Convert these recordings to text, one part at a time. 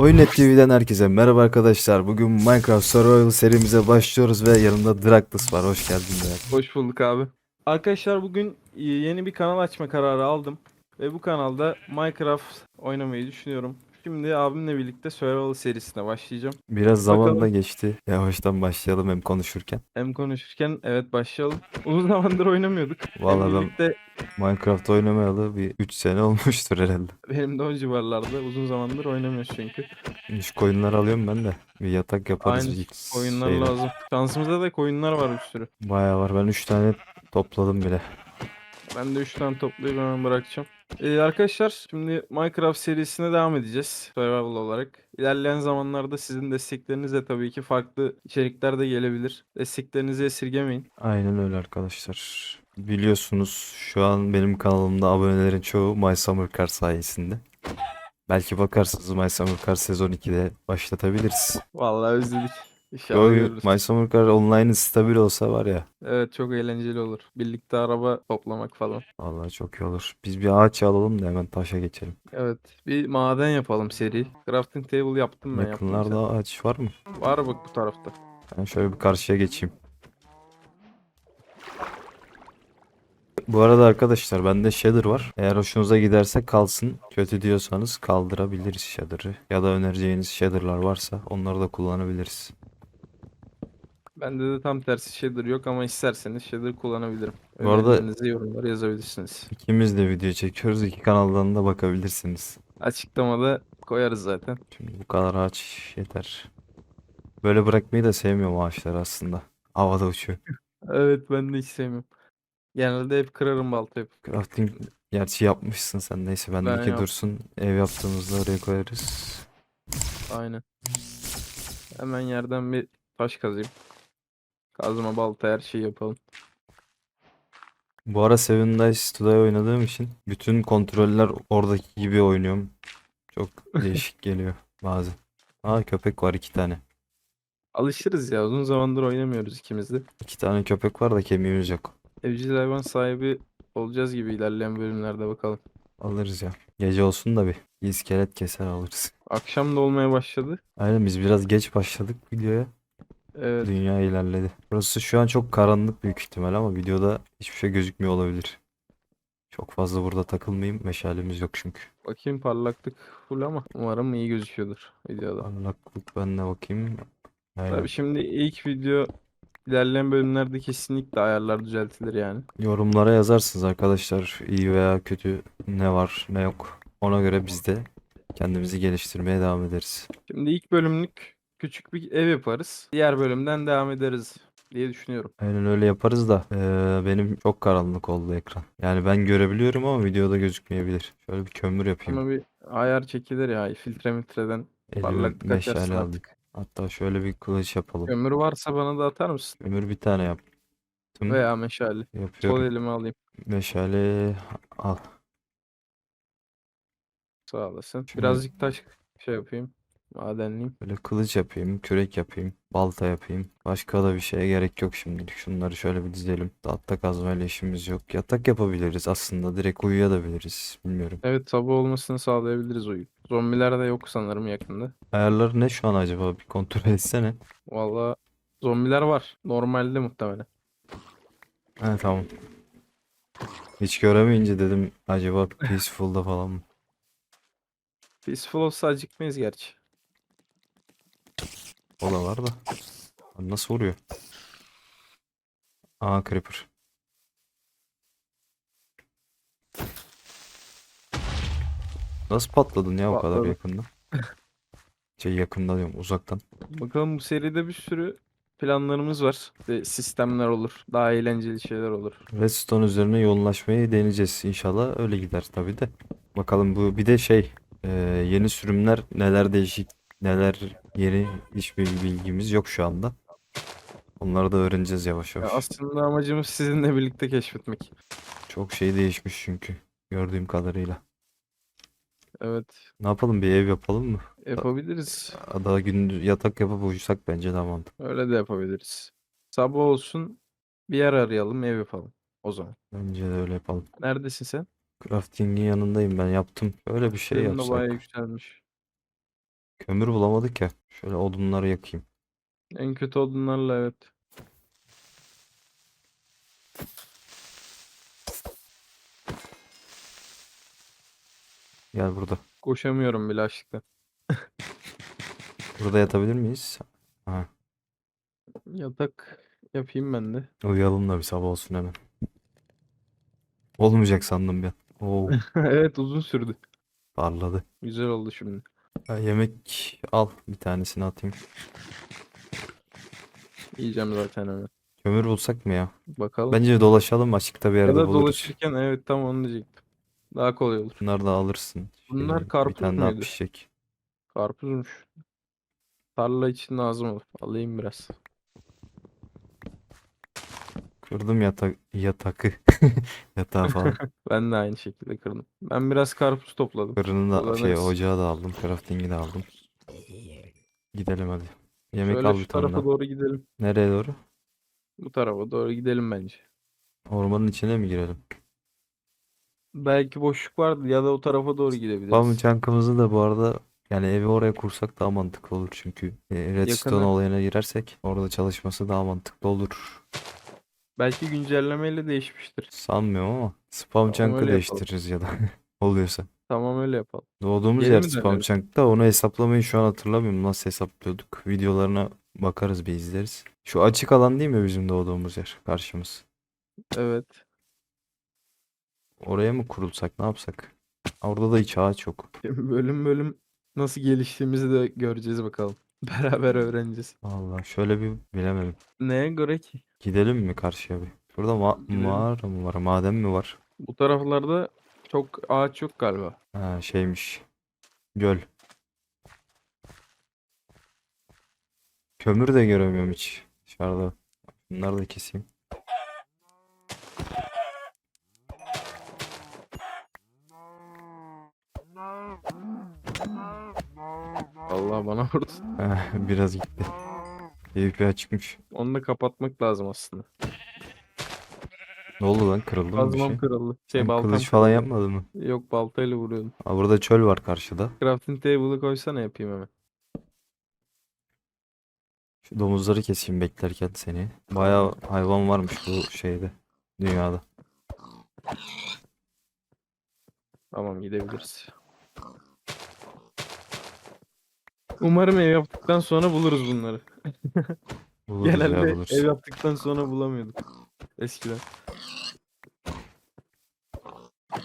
Oynet TV'den herkese merhaba arkadaşlar. Bugün Minecraft Survival serimize başlıyoruz ve yanımda Draktus var. Hoş geldin Drak. Hoş bulduk abi. Arkadaşlar bugün e, yeni bir kanal açma kararı aldım. Ve bu kanalda Minecraft oynamayı düşünüyorum. Şimdi abimle birlikte Survival serisine başlayacağım. Biraz zaman da geçti. Yavaştan başlayalım hem konuşurken. Hem konuşurken evet başlayalım. Uzun zamandır oynamıyorduk. Hem Vallahi ben birlikte Minecraft oynamayalı bir 3 sene olmuştur herhalde. benim de o civarlarda uzun zamandır oynamıyoruz çünkü. Şu koyunları alıyorum ben de. Bir yatak yaparız. Aynı bir Oyunlar şeyle. lazım. Şansımızda da koyunlar var bir sürü. Bayağı var. Ben 3 tane topladım bile. Ben de 3 tane toplayıp hemen bırakacağım. Ee, arkadaşlar şimdi Minecraft serisine devam edeceğiz survival olarak. İlerleyen zamanlarda sizin desteklerinizle tabii ki farklı içerikler de gelebilir. Desteklerinizi esirgemeyin. Aynen öyle arkadaşlar. Biliyorsunuz şu an benim kanalımda abonelerin çoğu My Summer Car sayesinde. Belki bakarsınız My Summer Car sezon 2'de başlatabiliriz. Vallahi özledik. İnşallah Yo, görürüz. My Summer Car online stabil olsa var ya. Evet çok eğlenceli olur. Birlikte araba toplamak falan. Vallahi çok iyi olur. Biz bir ağaç alalım da hemen taşa geçelim. Evet bir maden yapalım seri. Crafting table yaptım ben yaptım. Yakınlarda ağaç var mı? Var bak bu tarafta. Ben şöyle bir karşıya geçeyim. Bu arada arkadaşlar bende shader var. Eğer hoşunuza giderse kalsın. Kötü diyorsanız kaldırabiliriz shader'ı. Ya da önereceğiniz shader'lar varsa onları da kullanabiliriz. Bende de tam tersi shader yok ama isterseniz shader kullanabilirim. Bu arada- Önerilerinizi yorumlara yazabilirsiniz. İkimiz de video çekiyoruz. İki kanaldan da bakabilirsiniz. Açıklamada koyarız zaten. Şimdi bu kadar ağaç yeter. Böyle bırakmayı da sevmiyorum ağaçları aslında. Havada uçuyor. Evet ben de hiç sevmiyorum. Genelde hep kırarım balta yapıp. Crafting gerçi yapmışsın sen neyse Ben bendeki yap- dursun. Ev yaptığımızda oraya koyarız. Aynen. Hemen yerden bir taş kazayım. Kazma balta her şeyi yapalım. Bu ara Seven Dice Today oynadığım için bütün kontroller oradaki gibi oynuyorum. Çok değişik geliyor bazen. Aa köpek var iki tane. Alışırız ya uzun zamandır oynamıyoruz ikimiz de. İki tane köpek var da kemiğimiz yok. Evcil hayvan sahibi olacağız gibi ilerleyen bölümlerde bakalım. Alırız ya. Gece olsun da bir iskelet keser alırız. Akşam da olmaya başladı. Aynen biz biraz geç başladık videoya. Evet. Dünya ilerledi. Burası şu an çok karanlık büyük ihtimal ama videoda hiçbir şey gözükmüyor olabilir. Çok fazla burada takılmayayım. Meşalemiz yok çünkü. Bakayım parlaklık full ama umarım iyi gözüküyordur videoda. Parlaklık ben de bakayım. Aynen. Tabii şimdi ilk video ilerleyen bölümlerde kesinlikle ayarlar düzeltilir yani. Yorumlara yazarsınız arkadaşlar iyi veya kötü ne var ne yok. Ona göre biz de kendimizi geliştirmeye devam ederiz. Şimdi ilk bölümlük küçük bir ev yaparız. Diğer bölümden devam ederiz diye düşünüyorum. Aynen öyle yaparız da eee, benim çok karanlık oldu ekran. Yani ben görebiliyorum ama videoda gözükmeyebilir. Şöyle bir kömür yapayım. Ama bir ayar çekilir ya filtre mitreden. Elime parlaklık meşale açarsın aldık. artık. Hatta şöyle bir kılıç yapalım. Kömür varsa bana da atar mısın? Kömür bir tane yaptım. Veya meşale. Sol Yapıyorum. elime alayım. Meşale al. Sağ olasın. Şimdi- Birazcık taş şey yapayım. Madenliyim. Böyle kılıç yapayım, kürek yapayım, balta yapayım. Başka da bir şeye gerek yok şimdilik. Şunları şöyle bir dizelim. Tahta kazmayla işimiz yok. Yatak yapabiliriz aslında. Direkt uyuyabiliriz. Bilmiyorum. Evet sabah olmasını sağlayabiliriz o Zombiler de yok sanırım yakında. Ayarları ne şu an acaba? Bir kontrol etsene. Valla zombiler var. Normalde muhtemelen. Ha tamam. Hiç göremeyince dedim acaba Peaceful'da falan mı? Peaceful olsa acıkmayız gerçi. O da var da. Lan Nasıl vuruyor? Aa Creeper. Nasıl patladın ya o kadar Patladı. yakında? Şey yakında diyorum uzaktan. Bakalım bu seride bir sürü planlarımız var. İşte sistemler olur. Daha eğlenceli şeyler olur. Redstone üzerine yoğunlaşmayı deneyeceğiz inşallah öyle gider tabii de. Bakalım bu bir de şey e, yeni sürümler neler değişik neler yeni hiçbir bilgimiz yok şu anda. Onları da öğreneceğiz yavaş Ya yavaş. aslında amacımız sizinle birlikte keşfetmek. Çok şey değişmiş çünkü gördüğüm kadarıyla. Evet. Ne yapalım bir ev yapalım mı? Yapabiliriz. Daha gündüz yatak yapıp uyusak bence daha mantıklı. Öyle de yapabiliriz. Sabah olsun bir yer arayalım ev yapalım. O zaman. Bence de öyle yapalım. Neredesin sen? Crafting'in yanındayım ben yaptım. Böyle bir şey Benim de bayağı yapsak. yükselmiş. Kömür bulamadık ya. Şöyle odunları yakayım. En kötü odunlarla evet. Gel burada. Koşamıyorum bile açlıktan. Burada yatabilir miyiz? Aha. Yatak yapayım ben de. Uyuyalım da bir sabah olsun hemen. Olmayacak sandım ben. Oo, Evet uzun sürdü. parladı. Güzel oldu şimdi. Ha, yemek al. Bir tanesini atayım. Yiyeceğim zaten hemen. Kömür bulsak mı ya? Bakalım. Bence dolaşalım açıkta bir Ya yerde da buluruz. dolaşırken evet tam onu diyecektim. Daha kolay olur. Bunları da alırsın. Bunlar bir karpuz tane daha muydu? pişecek. Karpuzmuş. Tarla için lazım olur. Alayım biraz. Kırdım yatak yatakı. Yatağı falan. Ben de aynı şekilde kırdım. Ben biraz karpuz topladım. Fırını da şey Kullanırız. ocağı da aldım. Crafting'i de aldım. Gidelim hadi. Yemek Şöyle al şu bir tane tarafa daha. doğru gidelim. Nereye doğru? Bu tarafa doğru gidelim bence. Ormanın içine mi girelim? Belki boşluk vardı ya da o tarafa doğru gidebiliriz. Spam çankımızı da bu arada yani evi oraya kursak daha mantıklı olur çünkü e, redstone Yakına. olayına girersek orada çalışması daha mantıklı olur. Belki güncellemeyle değişmiştir. Sanmıyorum ama spam chunk'ı öyle yapalım. değiştiririz ya da oluyorsa. Tamam öyle yapalım. Doğduğumuz Geri yer mi spam döneriz? chunk'ta onu hesaplamayı şu an hatırlamıyorum nasıl hesaplıyorduk. Videolarına bakarız bir izleriz. Şu açık alan değil mi bizim doğduğumuz yer karşımız? Evet. Oraya mı kurulsak ne yapsak? Orada da hiç ağaç yok. Bölüm bölüm nasıl geliştiğimizi de göreceğiz bakalım. Beraber öğreneceğiz. Vallahi şöyle bir bilemedim. Neye göre ki? Gidelim mi karşıya bir? Şurada ma- Gidelim. mağara mı var? Maden mi var? Bu taraflarda çok ağaç yok galiba. Ha şeymiş. Göl. Kömür de göremiyorum hiç dışarıda. Bunları da keseyim. Allah bana vurdu. Eh, Biraz gitti. PvP çıkmış. Onu da kapatmak lazım aslında. Ne oldu lan? Kırıldı mı bir Kazmam şey? kırıldı. Şey Sen baltam kılıç falan yapmadı mı? Yok baltayla vuruyordum. Ha, burada çöl var karşıda. Crafting table'ı koysana yapayım hemen. Şu domuzları keseyim beklerken seni. Bayağı hayvan varmış bu şeyde. Dünyada. Tamam gidebiliriz. Umarım ev yaptıktan sonra buluruz bunları. Buluruz ya Genelde buluruz. ev yaptıktan sonra bulamıyorduk. Eskiden.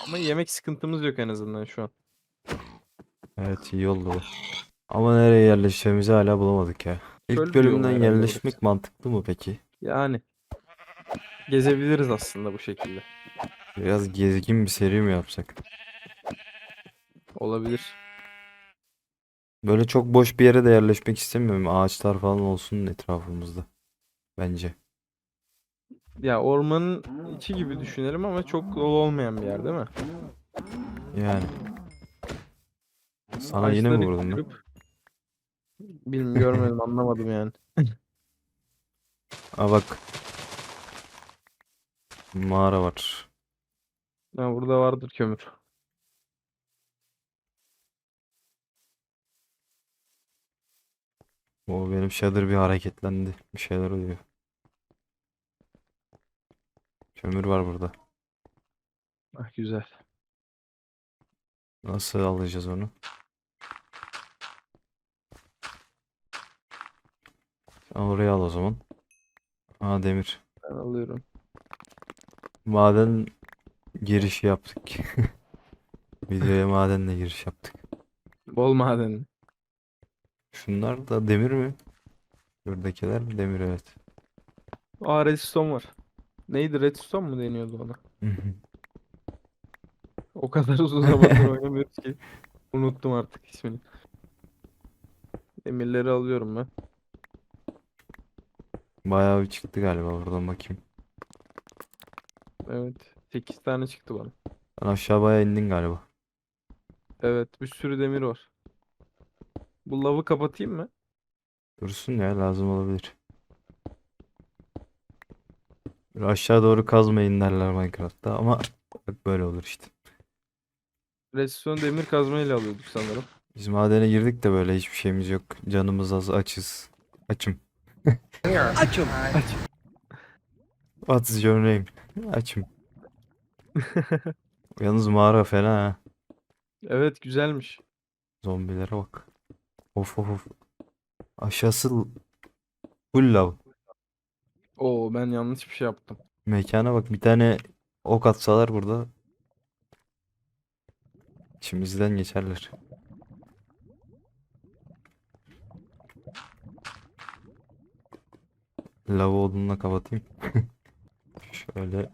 Ama yemek sıkıntımız yok en azından şu an. Evet iyi oldu bu. Ama nereye yerleşeceğimizi hala bulamadık ya. İlk Çöl bölümden herhalde yerleşmek burası. mantıklı mı peki? Yani gezebiliriz aslında bu şekilde. Biraz gezgin bir seri mi yapsak? Olabilir. Böyle çok boş bir yere de yerleşmek istemiyorum. Ağaçlar falan olsun etrafımızda. Bence. Ya ormanın içi gibi düşünelim ama çok dolu olmayan bir yer değil mi? Yani. Sana yine mi vurdum lan? Bilmiyorum görmedim anlamadım yani. Aa bak. Mağara var. Ha, burada vardır kömür. O benim shader bir hareketlendi. Bir şeyler oluyor. Kömür var burada. Ah güzel. Nasıl alacağız onu? Sen oraya al o zaman. Aa demir. Ben alıyorum. Maden girişi yaptık. Videoya madenle giriş yaptık. Bol madenli. Şunlar da demir mi? Şuradakiler demir evet. Aa redstone var. Neydi redstone mu deniyordu ona? O kadar uzun zamandır oynamıyoruz ki. Unuttum artık ismini. Demirleri alıyorum ben. Bayağı bir çıktı galiba buradan bakayım. Evet. 8 tane çıktı bana. Sen aşağı bayağı indin galiba. Evet bir sürü demir var. Bu lavı kapatayım mı? Dursun ya lazım olabilir. Böyle aşağı doğru kazmayın derler Minecraft'ta ama bak böyle olur işte. Redstone demir kazmayla alıyorduk sanırım. Biz madene girdik de böyle hiçbir şeyimiz yok. Canımız az açız. Açım. Açım. What's your name? Açım. Yalnız mağara fena ha. Evet güzelmiş. Zombilere bak. Of of of. Aşağısı full lav. Oo ben yanlış bir şey yaptım. Mekana bak bir tane ok atsalar burada içimizden geçerler. Lava odunla kapatayım. Şöyle.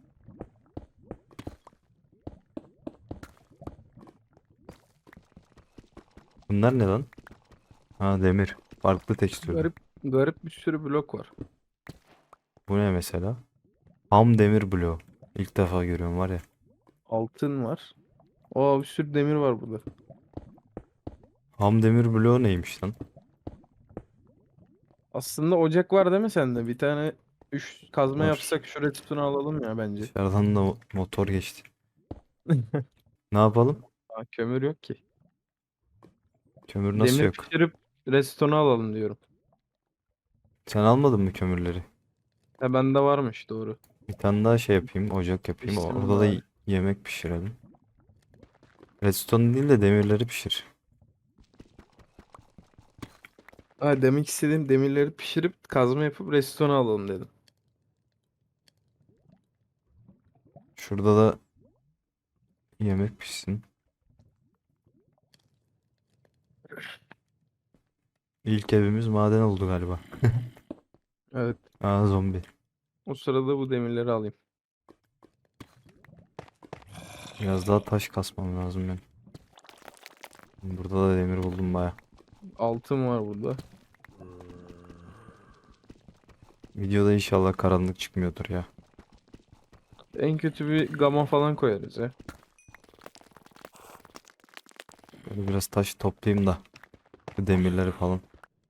Bunlar ne lan? Ha demir. Farklı tekstür. Garip garip bir sürü blok var. Bu ne mesela? Ham demir bloğu. İlk defa görüyorum var ya. Altın var. Oo bir sürü demir var burada. Ham demir bloğu neymiş lan? Aslında ocak var değil mi sende? Bir tane üç kazma Var. yapsak şu redstone'u alalım ya bence. Dışarıdan da mo- motor geçti. Ne yapalım? Aa, kömür yok ki. Kömür nasıl Demir yok? pişirip redstone'u alalım diyorum. Sen almadın mı kömürleri? Ha bende varmış doğru. Bir tane daha şey yapayım, ocak yapayım. Pişsin Orada da yemek pişirelim. Redstone değil de demirleri pişir. Ha demek istediğim demirleri pişirip kazma yapıp redstone alalım dedim. Şurada da yemek pişsin. İlk evimiz maden oldu galiba. Evet. Aa zombi. O sırada bu demirleri alayım. Biraz daha taş kasmam lazım benim. Burada da demir buldum baya. Altın var burada. Videoda inşallah karanlık çıkmıyordur ya. En kötü bir gama falan koyarız ya. Böyle biraz taş toplayayım da. Demirleri falan.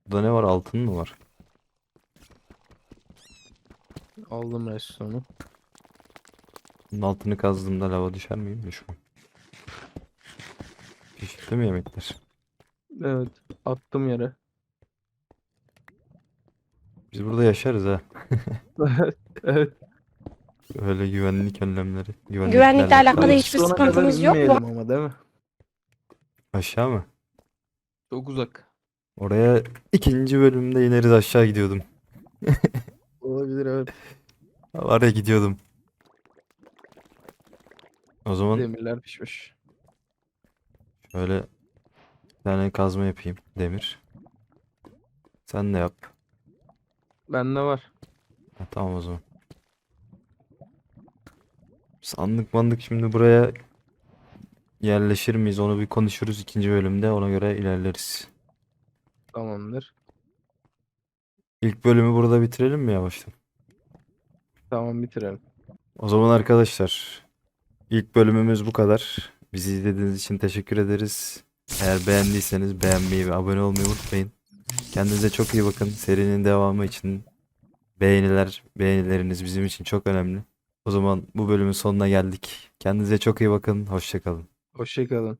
Burada ne var? Altın mı var? Aldım redstone'u. Bunun altını kazdığımda lava düşer miyim? Düşmem. Pişti mi yemekler? Evet. Attım yere. Biz burada yaşarız ha. evet. Öyle güvenlik önlemleri. Güvenlikle Güvenliklerle alakalı hiçbir kadar sıkıntımız yok mu? inmeyelim ama değil mi? Aşağı mı? Çok uzak. Oraya ikinci bölümde ineriz aşağı gidiyordum. Olabilir evet. Var ya gidiyordum. O zaman Demirler pişmiş. şöyle bir tane kazma yapayım. Demir. Sen de yap. Bende var. Ha, tamam o zaman. Sandık mandık şimdi buraya yerleşir miyiz? Onu bir konuşuruz ikinci bölümde. Ona göre ilerleriz. Tamamdır. İlk bölümü burada bitirelim mi yavaştan? Tamam bitirelim. O zaman arkadaşlar ilk bölümümüz bu kadar. Bizi izlediğiniz için teşekkür ederiz. Eğer beğendiyseniz beğenmeyi ve abone olmayı unutmayın. Kendinize çok iyi bakın. Serinin devamı için beğeniler, beğenileriniz bizim için çok önemli. O zaman bu bölümün sonuna geldik. Kendinize çok iyi bakın. Hoşça kalın. Hoşçakalın.